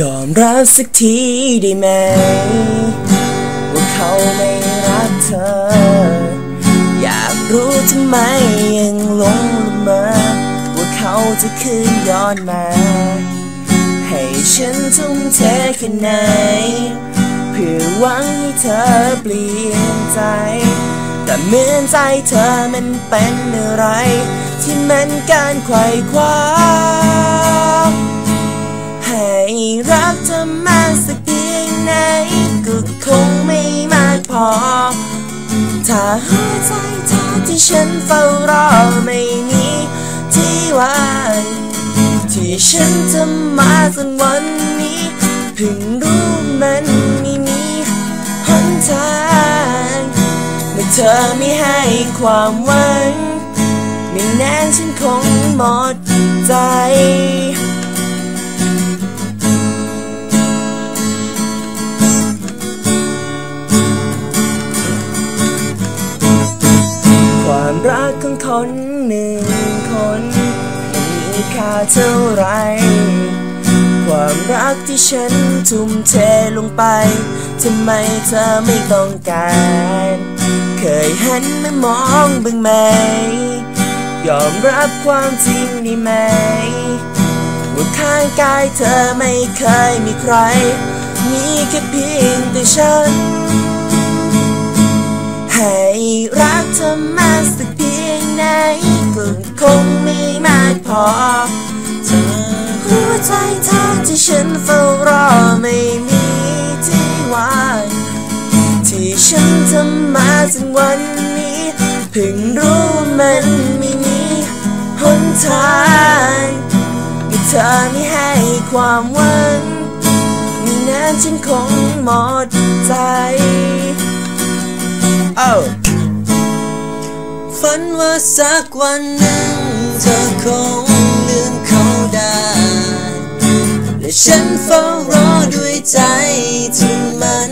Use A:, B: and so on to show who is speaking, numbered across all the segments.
A: ยอมรับสักทีได้ไหม ว่าเขาไม่รักเธอ อยากรู้ทำไมยังหลงละเมอว่าเขาจะคืนย้อนมา ให้ฉันทุ่มเทแค่ไหน เพื่อหวังให้เธอเปลี่ยนใจ แต่เหมือนใจเธอมันเป็นอะไร ที่มันการไขว่คว้า อ ถ้าหัวใจเธอที่ฉันเฝ้ารอไม่มีที่ว่างที่ฉันทำมาจนวันนี้เพิ่งรู้มันไม่มีหนทางเมื่อเธอไม่ให้ความหวังไม่นานฉันคงหมดใจ รักของคนหนึ่งคนมีค่าเท่าไร ความรักที่ฉันทุ่มเทลงไปทำไมเธอไม่ต้องการ เคยหันมามองบ้างไหม ยอมรับความจริงได้ไหมว่าข้างกายเธอไม่เคยมีใคร มีแค่เพียงแต่ฉัน ให้รักเธอมากสักเพียงไหนก็คงไม่มากพอเธอหัวใจเธอที่ฉันเฝ้ารอไม่มีที่ว่างที่ฉันทำมาถึงวันนี้เพิ่งรู้มันไม่มีหนทางที่เธอไม่ให้ความหวังมีนานฉันคงหมดใจ
B: ฝันว่าสักวันหนึ่งเธอคงลืมเขาได้ และฉันเฝ้ารอด้วยใจที่มัน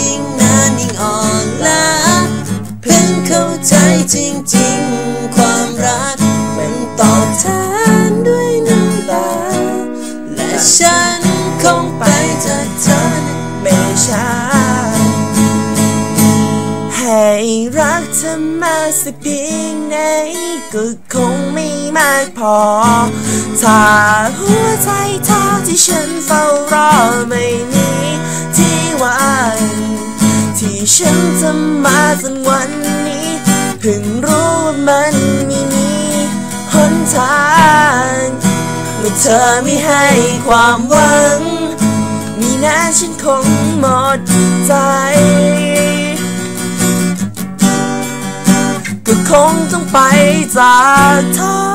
B: ยิ่งนานยิ่งอ่อนล้าเพิ่งเข้าใจจริงๆความ รักเธอ
A: มาสักเพียงไหนก็คงไม่มากพอ ถ้าหัวใจเธอที่ฉันเฝ้ารอไม่มีที่ว่างที่ฉันทำมาจนวันนี้ เพิ่งรู้ว่ามันไม่มีหนทางเมื่อเธอไม่ให้ความหวัง มีนาฉันคงหมดใจ คงต้องไปจากเธอ